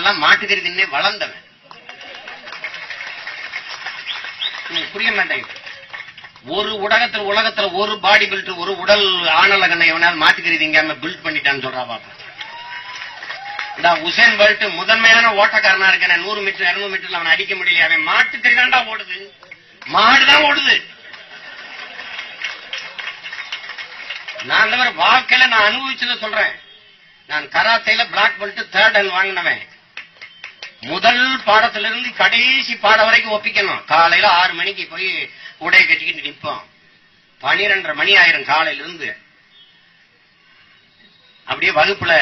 நான் மாட்டுக்கறி தின்னே வளர்ந்தவன். புரிய மாட்டேங்குது. ஒரு உலகத்துல உலகத்துல ஒரு பாடி பில்ட் ஒரு உடல் ஆணல கண்ணை எவனாவது மாட்டுக்கறி திங்காம பில்ட் பண்ணிட்டான்னு சொல்றா பாப்பா. இந்த உசேன் போல்ட் முதன்மையான ஓட்டக்காரனா இருக்கேன் நூறு மீட்டர் இருநூறு மீட்டர்ல அவன் அடிக்க முடியல அவன் மாட்டுக்கறி தான்டா ஓடுது. மாடுதான் ஓடுது. நான் அந்த மாதிரி வாழ்க்கையில நான் அனுபவிச்சத சொல்றேன். நான் கராத்தையில பிளாக் பெல்ட் தேர்ட் அண்ட் வாங்கினவன். முதல் பாடத்துல இருந்து கடைசி பாடம் வரைக்கும் ஒப்பிக்கணும். காலையில ஆறு மணிக்கு போய் உடைய கட்டிக்கிட்டு நிப்போம். பனிரெண்டரை மணி ஆயிரம் காலையில இருந்து அப்படியே வகுப்புல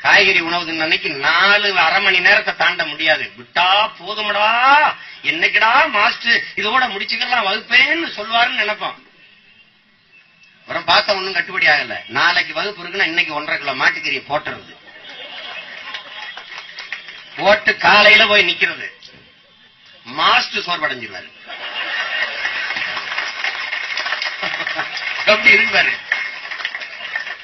காய்கறி உணவு அன்னைக்கு நாலு அரை மணி நேரத்தை தாண்ட முடியாது. விட்டா போதுமடா என்னைக்குடா மாஸ்டர் இதோட முடிச்சுக்கலாம் வகுப்பேன்னு சொல்லுவாருன்னு நினைப்போம். அப்புறம் பார்த்தா ஒன்னும் கட்டுப்படி ஆகல. நாளைக்கு வகுப்பு இருக்குன்னா இன்னைக்கு ஒன்றரை கிலோ மாட்டுக்கறியை போட்டுறது. போட்டு காலையில போய் நிக்கிறது. மாஸ்டர் சோர்வடைஞ்சிருவாரு. அப்படி இருப்பாரு.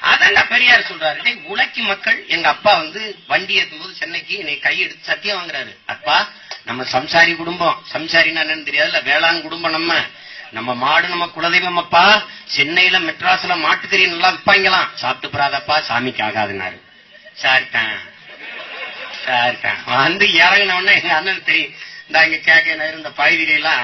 அதான் பெரியார் சொல்றாரு உழைக்கும் மக்கள் எங்க அப்பா வந்து வண்டி ஏத்தும் போது சென்னைக்கு என்னை கையெடுத்து சத்தியம் வாங்குறாரு. அப்பா நம்ம சம்சாரி குடும்பம். சம்சாரின்னா என்னன்னு தெரியாதுல்ல? வேளாண் குடும்பம் நம்ம. நம்ம மாடு நம்ம குலதெய்வம் அப்பா. சென்னையில மெட்ராஸ்ல மாட்டுக்கறி நல்லா விற்பாங்களாம் சாப்பிட்டு போறாதப்பா சாமிக்கு ஆகாதுனாரு சாரிட்டான் சாரிட்டான் வந்து இறங்கின உடனே எங்க அண்ணன் தெரியும். இந்த இங்க கேட்க இந்த பகுதியில எல்லாம்